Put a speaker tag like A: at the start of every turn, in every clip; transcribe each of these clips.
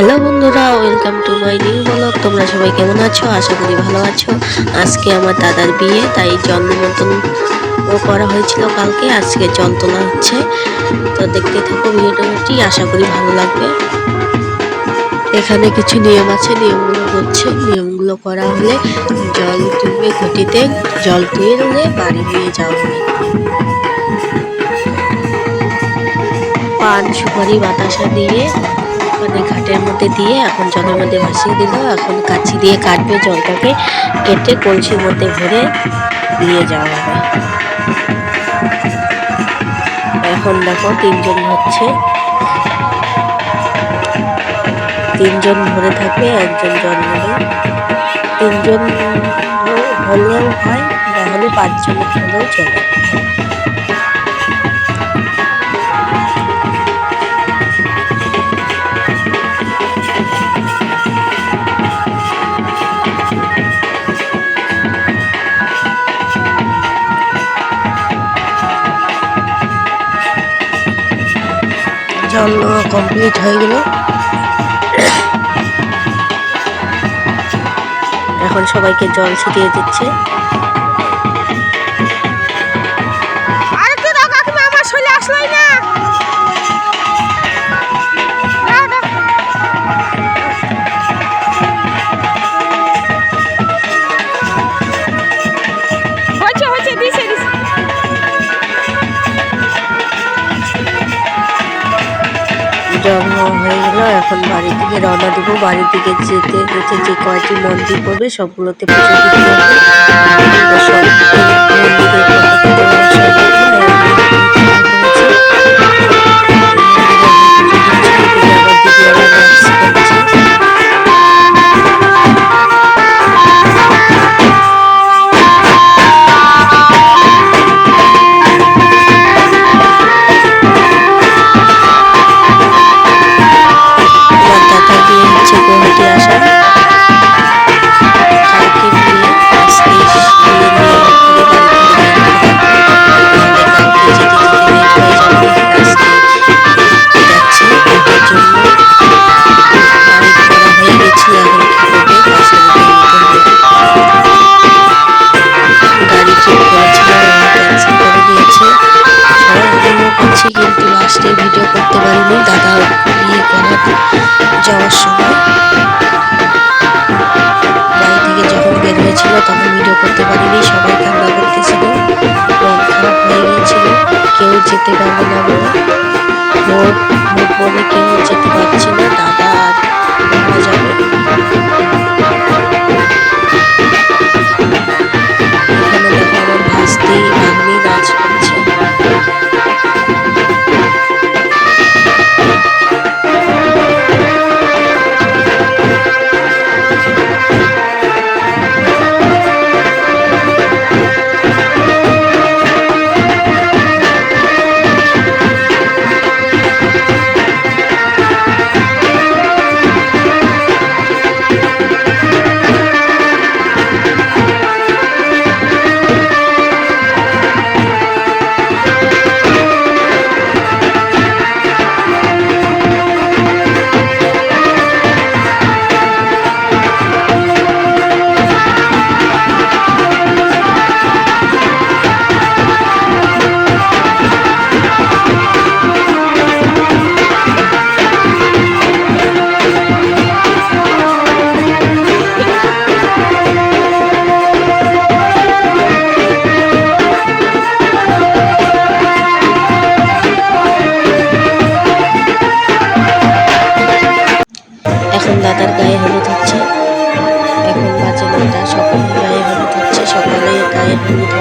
A: Hello বন্ধুরা, welcome to my new blog. তোমরা সবাই কেমন আছো? আশা করি ভালো আছো। আজকে আমার দাদার বিয়ে, তাই জল ও করা হয়েছিল কালকে। আজকে জল তোলা হচ্ছে। তো দেখতে থাকো ভিডিওটি, আশা করি ভালো লাগবে। এখানে কিছু নিয়ম আছে, নিয়মগুলো করছে নিয়মগুলো করা হলে জল তুলবে ঘটিতে জল তুলে বাড়ি নিয়ে যাওয়া হবে পান, সুপারি, বাতাসা দিয়ে মানে ঘাটের মধ্যে দিয়ে এখন জলের মধ্যে ভাসিয়ে দিল। এখন কাছি দিয়ে কাটবে, জলটাকে কেটে কলসির মধ্যে ভরে নিয়ে যাওয়া হবে। এখন দেখো তিনজন হচ্ছে। তিনজন ভরে থাকবে, একজন জল নেবে। তিনজন হলেও হয়, না হলে পাঁচজন হলেও চলে। জল কমপ্লিট হয়ে গেল। এখন সবাইকে জল ছিটিয়ে দিচ্ছে।
B: আর তো কাকিমা আমার শরীরে আসলোই না।
A: গেল এখন বাড়ির দিকে রওনা দেবো। বাড়ির দিকে যেতে যেতে যে কয়টি মন্দির পড়বে, সবগুলোতে পুজো দিতে হবে। যাওয়ার সময়। বাড়ি থেকে যখন বের হয়েছিল, তখন ভিডিও করতে পারিনি, সবাই কান্না করতেছিল, মন খারাপ হয়ে গিয়েছিল, কেউ যেতে পারবে না বলে। মোট মোট বলে কেউ যেতে পারছে না, দাদা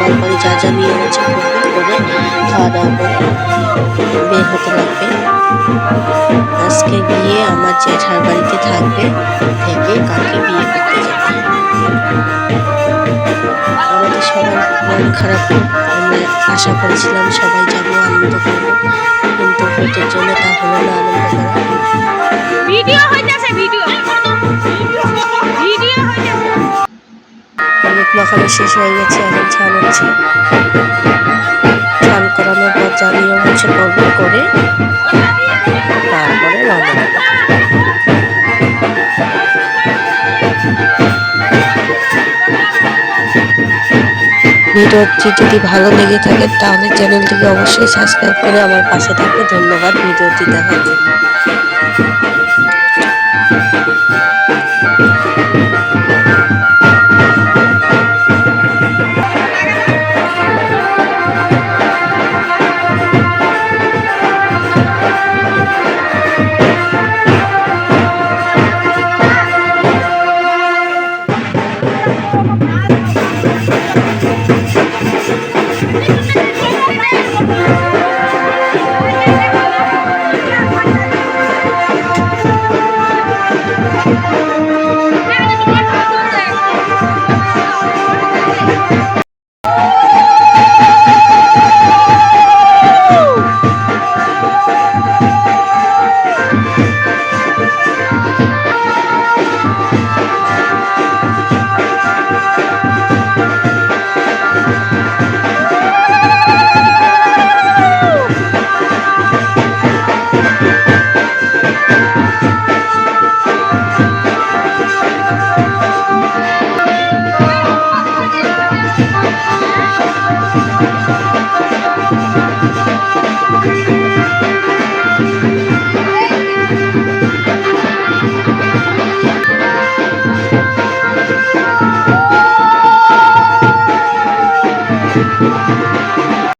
A: হলুদ হওয়ার পরে যা যা নিয়ে হচ্ছে করে খাওয়া দাওয়া করে বের হতে লাগবে। আজকে গিয়ে আমার জ্যাঠার বাড়িতে থাকবে থেকে কালকে বিয়ে করতে যাবে। আমাদের সবার মন খারাপ, আমরা আশা করেছিলাম সবাই যাব, আনন্দ করব, কিন্তু ভোটের জন্য তা হলো না আনন্দ করা।
B: ভিডিও হইতাছে ভিডিও ভিডিও।
A: মাখানো শেষ হয়ে গেছে, এখন চাল হচ্ছে। ছাল করানোর পর জ্বালিয়ে হচ্ছে গর্ব করে, তারপরে রান্না ভিডিওটি যদি ভালো লেগে থাকে তাহলে চ্যানেলটিকে অবশ্যই সাবস্ক্রাইব করে আমার পাশে থাকবে। ধন্যবাদ ভিডিওটি দেখার জন্য।